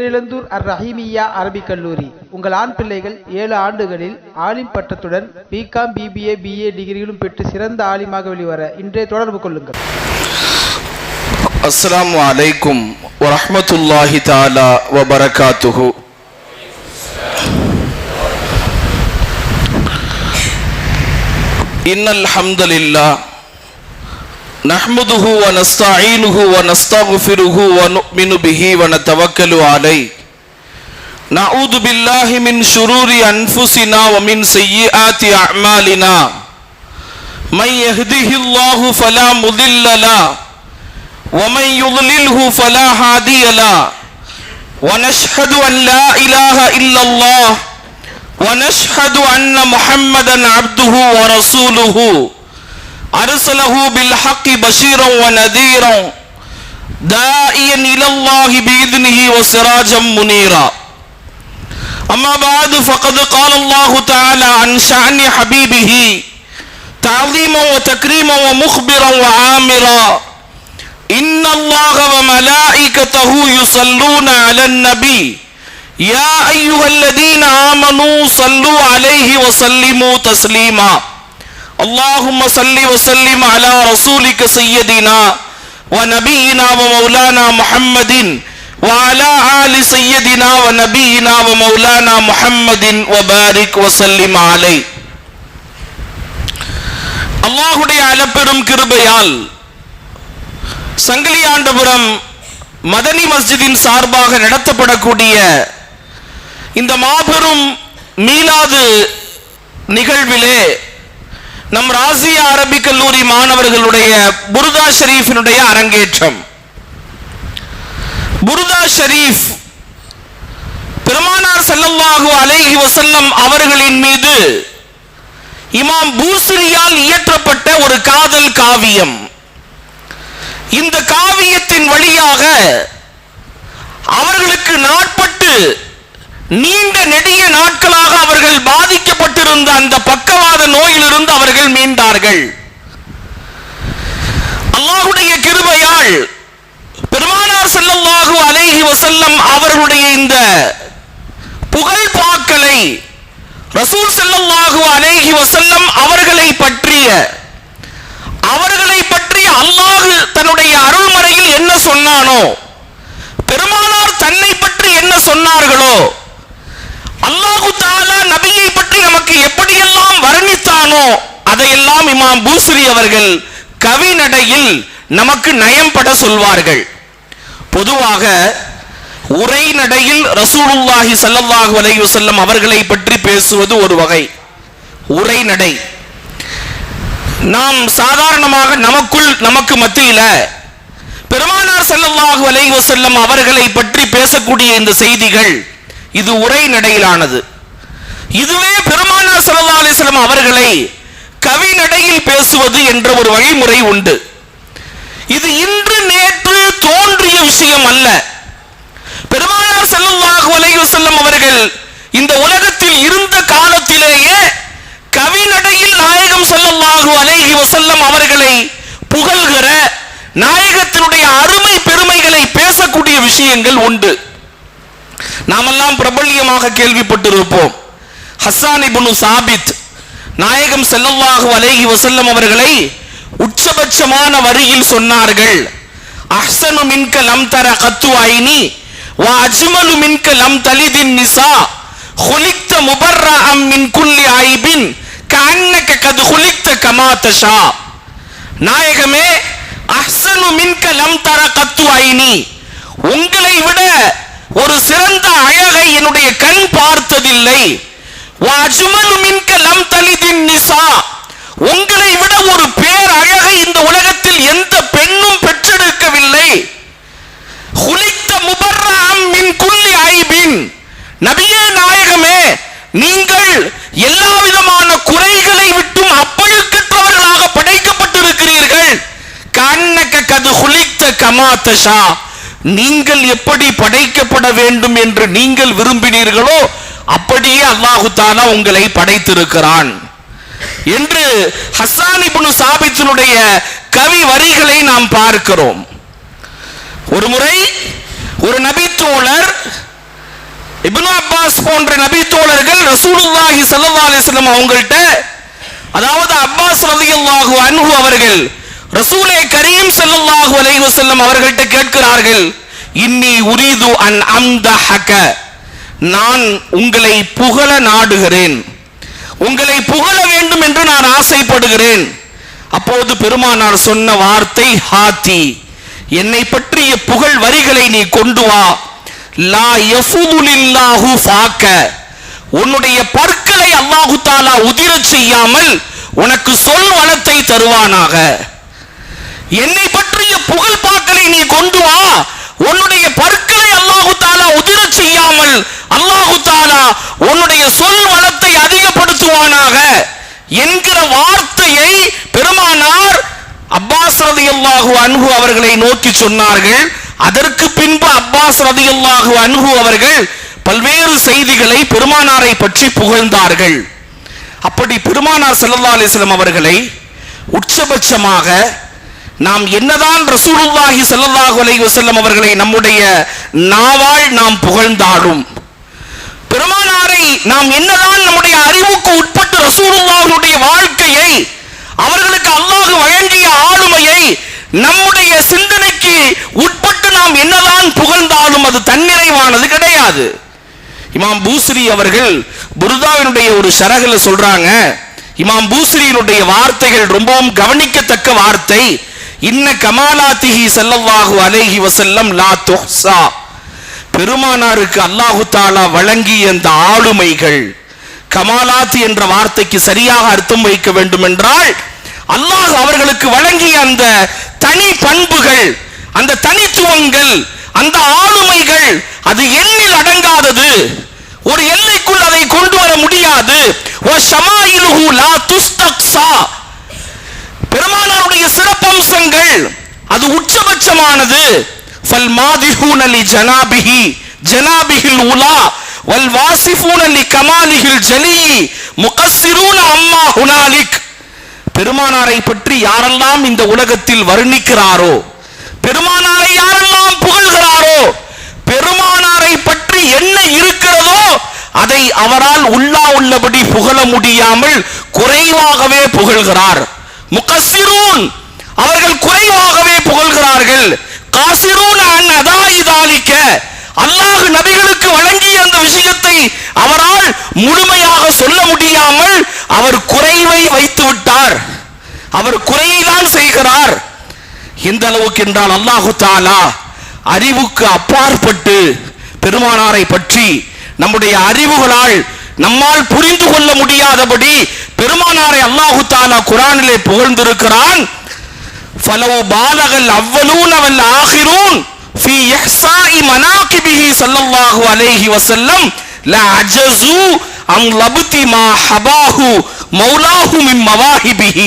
பேரிழந்தூர் அர் ரஹீமியா அரபிக் கல்லூரி. உங்கள் ஆண் பிள்ளைகள் ஏழு ஆண்டுகளில் ஆலிம் பட்டத்துடன் பிகாம் பிபிஏ பிஏ டிகிரிகளும் பெற்று சிறந்த ஆலிமாக வெளிவர இன்றைய தொடர்பு கொள்ளுங்கள். அஸ்லாம் வலைக்கும் வரமத்துல்லாஹி தாலா வபரகாத்துஹு. இன்னல் ஹம்தலில்லா نحمده ونستعينه ونستغفره ونؤمن به ونتوكل عليه. نعوذ بالله من شرور أنفسنا ومن سيئات أعمالنا. من يهده الله فلا مضل له ومن يضلله فلا هادي له. ونشهد أن لا إله إلا الله ونشهد أن محمدا عبده ورسوله. أرسله بالحق بشيرا ونذيرا داعيا إلى الله بإذنه وسراجا منيرا. أما بعد فقد قال الله تعالى عن شأن حبيبه تعظيما وتكريما ومخبرا وعامرا. إن الله وملائكته يصلون على النبي. يا أيها الذين آمنوا صلوا عليه وسلموا تسليما. اللهم صل وسلم على رسولك سيدنا ونبينا ومولانا محمد وعلى آل سيدنا ونبينا ومولانا محمد وبارك وسلم عليه அல்லாஹுடைய அளப்பெரும் கிருபையால் சங்கிலியாண்டபுரம் மதனி மஸ்ஜிதின் சார்பாக நடத்தப்படக்கூடிய இந்த மாபெரும் மீலாது நிகழ்விலே நம் ராசியா அரபிக் கல்லூரி மாணவர்களுடைய புருதா ஷரீஃபினுடைய அரங்கேற்றம். புருதா ஷரீஃப் பெருமானார் ஸல்லல்லாஹு அலைஹி வசல்லம் அவர்களின் மீது இமாம் பூசிரியால் இயற்றப்பட்ட ஒரு காதல் காவியம். இந்த காவியத்தின் வழியாக அவர்களுக்கு நாட்பட்டு நீண்ட நெடிய நாட்களாக அவர்கள் பாதிக்கப்பட்டிருந்த அந்த பக்கவாத நோயில் அவர்கள் அல்லாஹுடைய கிருபையால் பெருமானார் ஸல்லல்லாஹு அலைஹி வசல்லம் அவர்களுடைய இந்த புகழ் பாக்களை ரசூல் ஸல்லல்லாஹு அலைஹி வசல்லம் அவர்களை பற்றிய அவர்களை பற்றி அல்லாஹு தன்னுடைய அருள்மறையில் என்ன சொன்னானோ பெருமானார் தன்னை பற்றி என்ன சொன்னார்களோ அல்லாஹு தாலா நபியை பற்றி நமக்கு எப்படியெல்லாம் வர்ணித்தானோ அதையெல்லாம் இமாம் பூஸ்ரி அவர்கள் கவிநடையில் நமக்கு நயம்பட சொல்வார்கள். பொதுவாக உரைநடையில் ரசூலுல்லாஹி ஸல்லல்லாஹு அலைஹி வசல்லம் அவர்களை பற்றி பேசுவது ஒரு வகை. உரைநடை நாம் சாதாரணமாக நமக்குள் நமக்கு மத்தியில பெருமானார் செல்லவாகு அலைஹி செல்லும் அவர்களை பற்றி பேசக்கூடிய இந்த செய்திகள் இது உரைநடையிலானது இதுவே பெருமானார் ஸல்லல்லாஹு அலைஹி அவர்களை கவிநடையில் பேசுவது என்ற ஒரு வழிமுறை உண்டு. இது இன்று நேற்று தோன்றிய விஷயம் அல்ல. பெருமானார் ஸல்லல்லாஹு அலைஹி வஸல்லம் அவர்கள் இந்த உலகத்தில் இருந்த காலத்திலேயே கவிநடையில் நாயகம் ஸல்லல்லாஹு அலைஹி வசல்லம் அவர்களை புகழ்கிற நாயகத்தினுடைய அருமை பெருமைகளை பேசக்கூடிய விஷயங்கள் உண்டு. நாமெல்லாம் பிரபல்யமாக கேள்விப்பட்டிருப்போம். ஹஸ்ஸான் இப்னு சாபித் நாயகம் ஸல்லல்லாஹு அலைஹி வஸல்லம் அவர்களை உச்சபட்சமான வரியில் சொன்னார்கள் அஹ்சனு மின்க லம் தர கத்து ஐனி வ அஜ்மலு மின்க லம் தலிதின் நிசா خلقت مبرأ من كل عيب كأنك قد خلقت كما تشاء நாயகமே அஹ்சனு மின்க லம் தர கத்து ஐனி உங்களை விட ஒரு சிறந்த அழகை என்னுடைய கண் பார்த்ததில்லை வாஜுமலு மின்க லம் தலிதின் நிசா உங்களை விட ஒரு பேர் அழகை இந்த உலகத்தில் எந்த பெண்ணும் பெற்றெடுக்கவில்லை. ஹுலித்த முபர்ராம் மின் குல்லி ஐபின் நபியே நாயகமே நீங்கள் எல்லா விதமான குறைகளை விட்டும் அப்பழுக்கற்றவர்களாக படைக்கப்பட்டிருக்கிறீர்கள். கண்ணக்க கது குளித்த கமாத்தஷா நீங்கள் எப்படி படைக்கப்பட வேண்டும் என்று நீங்கள் விரும்பினீர்களோ அப்படியே அல்லாஹு உங்களை படைத்திருக்கிறான். என்று ஹஸ்ஸான் இப்னு சாபித்தினுடைய கவி வரிகளை நாம் பார்க்கிறோம். ஒரு முறை ஒரு நபி தோழர் இப்னு அப்பாஸ் போன்ற நபி தோழர்கள் ரசூலுல்லாஹி சல்லா அலிஸ்லம் அவங்கள்ட்ட அதாவது அப்பாஸ் ரலியல்லாஹு அன்ஹு அவர்கள் ரசூலே கரீம் செல்லல்லாஹு அலைஹி வஸல்லம் அவர்கள்ட்ட கேட்கிறார்கள் இன்னி உரிது அன் அம்தஹக நான் உங்களை புகழ நாடுகிறேன். உங்களை புகழ வேண்டும் என்று நான் ஆசைப்படுகிறேன். அப்போது பெருமானார் சொன்ன வார்த்தை ஹாத்தி என்னை பற்றிய புகழ் வரிகளை நீ கொண்டு வா. லா யஃபுதுலில்லாஹு ஃபாக்க. உன்னுடைய பற்களை அல்லாஹு தாலா உதிர செய்யாமல் உனக்கு சொல் வளத்தை தருவானாக. என்னை பற்றிய புகழ் பாக்களை நீ கொண்டு வா. உன்னுடைய பற்களை அல்லாஹு தாலா உதிர செய்யாமல் அல்லாஹு தாலா உன்னுடைய சொல் வளத்தை அதிகப்படுத்துவானாக என்கிற வார்த்தையை பெருமானார் அப்பாஸ் ரதியல்லாஹு அன்ஹு அவர்களை நோக்கி சொன்னார்கள். அதற்கு பின்பு அப்பாஸ் ரதியல்லாஹு அன்ஹு அவர்கள் பல்வேறு செய்திகளை பெருமானாரை பற்றி புகழ்ந்தார்கள். அப்படி பெருமானார் செல்லல்லா அலைஹி அவர்களை உச்சபட்சமாக நாம் என்னதான் ரசூலுல்லாஹி செல்லல்லாஹு அலைவசல்லம் அவர்களை நம்முடைய நாவால் நாம் புகழ்ந்தாலும் பெருமானாரை நாம் என்னதான் நம்முடைய அறிவுக்கு உட்பட்டு ரசூலுல்லாவுடைய வாழ்க்கையை அவர்களுக்கு அல்லாஹ் வழங்கிய ஆளுமையை நம்முடைய சிந்தனைக்கு உட்பட்டு நாம் என்னதான் புகழ்ந்தாலும் அது தன்னிறைவானது கிடையாது. இமாம் பூஸ்ரி அவர்கள் புருதாவினுடைய ஒரு சரகில் சொல்றாங்க இமாம் பூஸ்ரியினுடைய வார்த்தைகள் ரொம்பவும் கவனிக்கத்தக்க வார்த்தை இன்ன கமாலாத்திஹி செல்லவாகு அலேஹி வசல்லம் லா தொஹ்சா பெருமானாருக்கு அல்லாஹு தாலா வழங்கிய அந்த ஆளுமைகள். கமாலாத் என்ற வார்த்தைக்கு சரியாக அர்த்தம் வைக்க வேண்டும் என்றால் அல்லாஹ் அவர்களுக்கு வழங்கிய அந்த தனி பண்புகள் அந்த தனித்துவங்கள் அந்த ஆளுமைகள் அது எண்ணில் அடங்காதது. ஒரு எல்லைக்குள் அதை கொண்டு வர முடியாது. ஓ பெருமானாருடைய சிறப்பம்சங்கள் அது உச்சபட்சமானது. ஃபல் மாதிஹூன லி ஜனாபிஹி ஜனாபிஹில் உலா வல் வாசிஃபூன லி கமாலிஹில் ஜலி முகஸ்ஸிரூன அம்மா ஹுனாலிக் பெருமானாரை பற்றி யாரெல்லாம் இந்த உலகத்தில் வர்ணிக்கிறாரோ? பெருமானாரை யாரெல்லாம் புகழ்கிறாரோ? பெருமானாரை பற்றி என்ன இருக்கிறதோ அதை அவரால் உள்ளா உள்ளபடி புகழ முடியாமல் குறைவாகவே புகழ்கிறார். முகசிரூன் அவர்கள் குறைவாகவே புகழ்கிறார்கள். காசிரூன் அன் அல்லாஹ் நபிகளுக்கு வழங்கிய அந்த விஷயத்தை அவரால் முழுமையாக சொல்ல முடியாமல் அவர் குறைவை வைத்து விட்டார். அவர் குறையை தான் செய்கிறார். எந்த அளவுக்கு என்றால் அல்லாஹு தாலா அறிவுக்கு அப்பாற்பட்டு பெருமானாரை பற்றி நம்முடைய அறிவுகளால் நம்மால் புரிந்து கொள்ள முடியாதபடி பெருமானாரை அல்லாஹு தாலா குரானிலே புகழ்ந்திருக்கிறான். فلو بالغ الأولون والآخرون في إحصاء مناقبه صلى الله عليه وسلم لعجزوا عن لبط ما حباه مولاه من مواهبه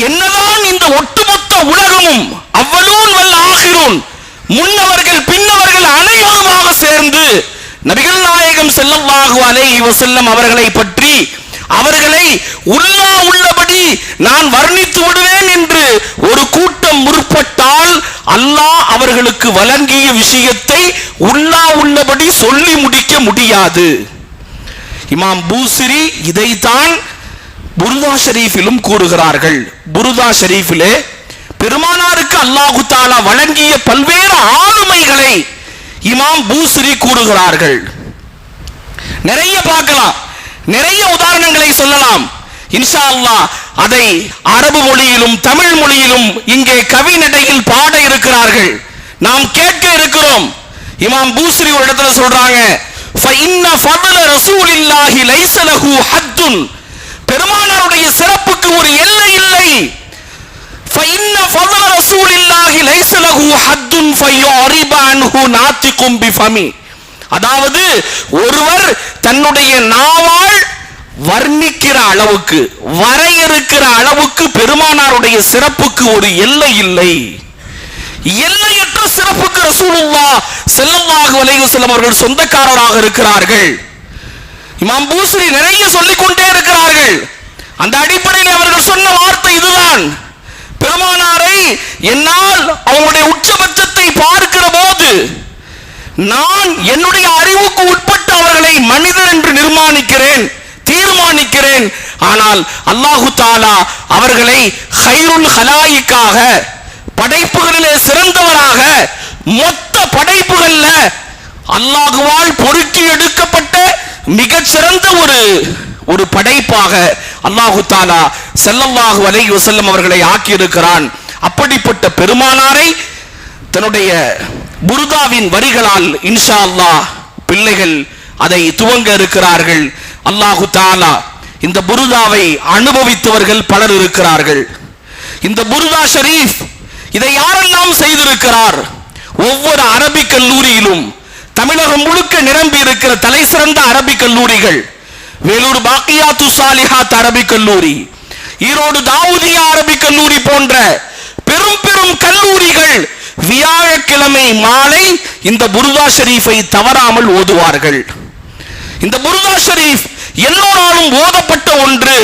என்னதான் இந்த ஒட்டுமொத்த உலகமும் அவ்வளூன் வல்ல ஆகிரும் முன்னவர்கள் பின்னவர்கள் அனைவருமாக சேர்ந்து நபிகள் நாயகம் ஸல்லல்லாஹு அலைஹி வஸல்லம் அவர்களை பற்றி அவர்களை உள்ளா உள்ளபடி நான் வர்ணித்து விடுவேன் என்று ஒரு கூட்டம் முற்பட்டால் அல்லாஹ் அவர்களுக்கு வழங்கிய விஷயத்தை உள்ளா உள்ளபடி சொல்லி முடிக்க முடியாது. இமாம் பூசிரி இதைத்தான் புருதா ஷரீஃபிலும் கூறுகிறார்கள். புருதா ஷரீஃபிலே பெருமானாருக்கு அல்லாஹு தாலா வழங்கிய பல்வேறு ஆளுமைகளை இமாம் பூசிரி கூறுகிறார்கள். நிறைய பார்க்கலாம். நிறைய உதாரணங்களை சொல்லலாம். இன்ஷா அல்லாஹ் அதை அரபு மொழியிலும் தமிழ் மொழியிலும் இங்கே கவிநடையில் பாட இருக்கிறார்கள். நாம் கேட்க இருக்கிறோம். இமாம் பூஸ்ரி ஒரு இடத்துல சொல்றாங்க பெருமானாருடைய சிறப்புக்கு ஒரு எல்லை இல்லை. அதாவது ஒருவர் தன்னுடைய நாவால் வர்ணிக்கிற அளவுக்கு வரையறுக்கிற அளவுக்கு பெருமானாருடைய சிறப்புக்கு ஒரு எல்லை இல்லை. எல்லையற்ற சிறப்புக்கு ரசூலுல்லா செல்லமாக வலைகு வஸல்லம் அவர்கள் சொந்தக்காரராக இருக்கிறார்கள். இமாம் பூசரி நிறைய சொல்லிக் கொண்டே இருக்கிறார்கள். அந்த அடிப்படையில் அவர்கள் சொன்ன வார்த்தை இதுதான். பெருமானாரை என்னால் அவங்களுடைய உச்சபட்சத்தை பார்க்கிற போது நான் என்னுடைய அறிவுக்கு உட்பட்டு அவர்களை மனிதர் என்று நிர்மாணிக்கிறேன். தீர்மானிக்கிறேன் ஆனால் அல்லாஹு தாலா அவர்களை ஹைருல் ஹலாயிக்காக படைப்புகளிலே சிறந்தவராக மொத்த படைப்புகள்ல அல்லாஹுவால் பொறுக்கி எடுக்கப்பட்ட மிகச்சிறந்த ஒரு ஒரு படைப்பாக அல்லாஹு தாலா செல்லல்லாஹு அலை வசல்லம் அவர்களை ஆக்கியிருக்கிறான். அப்படிப்பட்ட பெருமானாரை தன்னுடைய புருதாவின் வரிகளால் இன்ஷா அல்லா பிள்ளைகள் அதை துவங்க இருக்கிறார்கள். அல்லாஹு தாலா இந்த புருதாவை அனுபவித்தவர்கள் பலர் இருக்கிறார்கள். இந்த புருதா ஷரீஃப் இதை யாரெல்லாம் செய்திருக்கிறார்? ஒவ்வொரு அரபிக் கல்லூரியிலும் தமிழகம் முழுக்க நிரம்பி இருக்கிற தலை சிறந்த அரபிக் கல்லூரிகள். வேலூர் பாக்கியா துசாலிஹாத் அரபிக் கல்லூரி ஈரோடு தாவூதியா அரபிக் கல்லூரி போன்ற பெரும் பெரும் கல்லூரிகள் வியாழக்கிழமை மாலை இந்த புருதா ஷரீஃபை தவறாமல் ஓதுவார்கள். இந்த புருதா ஷரீஃப் எல்லோராலும் ஓதப்பட்ட ஒன்று.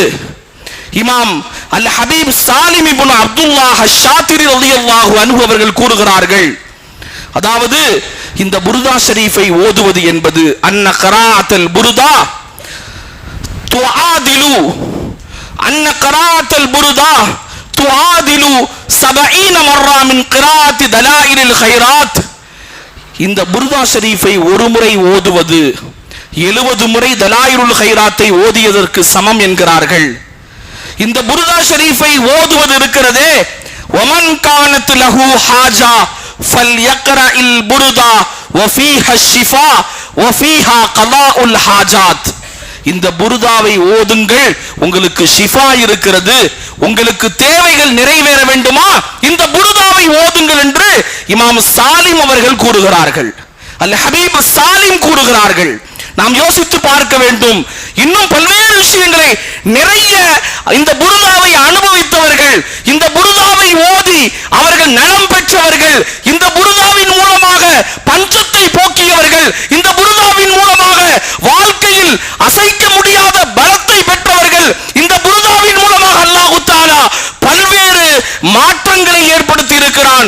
இமாம் அல் ஹபீப் சாலிம் இப்னு அப்துல்லாஹ் ஷாத்திரி ரலியல்லாஹு அன்ஹு அவர்கள் கூறுகிறார்கள். அதாவது இந்த புருதா ஷரீஃபை ஓதுவது என்பது அன்ன கராத்தல் புருதா துஆதிலு. அன்ன கராத்தல் புருதா துஆதிலு சபஈன மர்ரா மின் கிராத்தி தலாயிலில் ஹைராத் இந்த புருதா ஷரீஃபை ஒரு முறை ஓதுவது எழுபது முறை தலாயிருல் ஹைராத்தை ஓதியதற்கு சமம் என்கிறார்கள். இந்த புருதா ஷரீஃபை ஓதுவது இருக்கிறதே. ஒமன் கானத் லஹு ஹாஜா ஃபல் யக்ர இல் புருதா வஃபீஹா ஷிஃபா வஃபீஹா கலாஉல் ஹாஜாத். இந்த புருதாவை ஓதுங்கள். உங்களுக்கு ஷிஃபா இருக்கிறது. உங்களுக்கு தேவைகள் நிறைவேற வேண்டுமா? இந்த புருதாவை ஓதுங்கள் என்று இமாம் சாலிம் அவர்கள் கூறுகிறார்கள். அல்ல ஹபீப் சாலிம் கூறுகிறார்கள். நாம் யோசித்து பார்க்க வேண்டும். இன்னும் பல்வேறு விஷயங்களை நிறைய இந்த புருதாவை அனுபவித்தவர்கள் இந்த புருதாவை ஓதி அவர்கள் நலம் பெற்றவர்கள் இந்த புருதாவின் மூலமாக பஞ்சத்தை போக்கியவர்கள் இந்த புருதாவின் மூலமாக வாழ்க்கையில் அசைக்க முடியாத பலத்தை பெற்றவர்கள் இந்த புருதாவின் மூலமாக அல்லாஹு தாலா பல்வேறு மாற்றங்களை ஏற்படுத்தி இருக்கிறான்.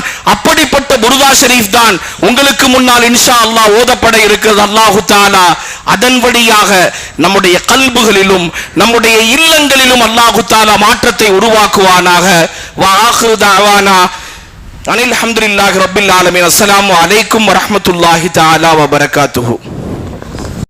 அப்படிப்பட்ட ஷெரீப் தான். உங்களுக்கு முன்னால் இன்ஷா அல்லாஹ் ஓதப்பட இருக்கிறது அல்லாஹு தாலா. அதன் வழியாக நம்முடைய கல்புகளிலும் நம்முடைய இல்லங்களிலும் அல்லாஹு தாலா மாற்றத்தை உருவாக்குவானாக. வா ஆஹிரு தஅவானா. அனில் அஹமதுல்லாஹ் ரபில் ஆலமின். அஸ்லாம் அலைக்கும் வரமத்துல்லாஹி தாலா வபரகாத்துஹூ.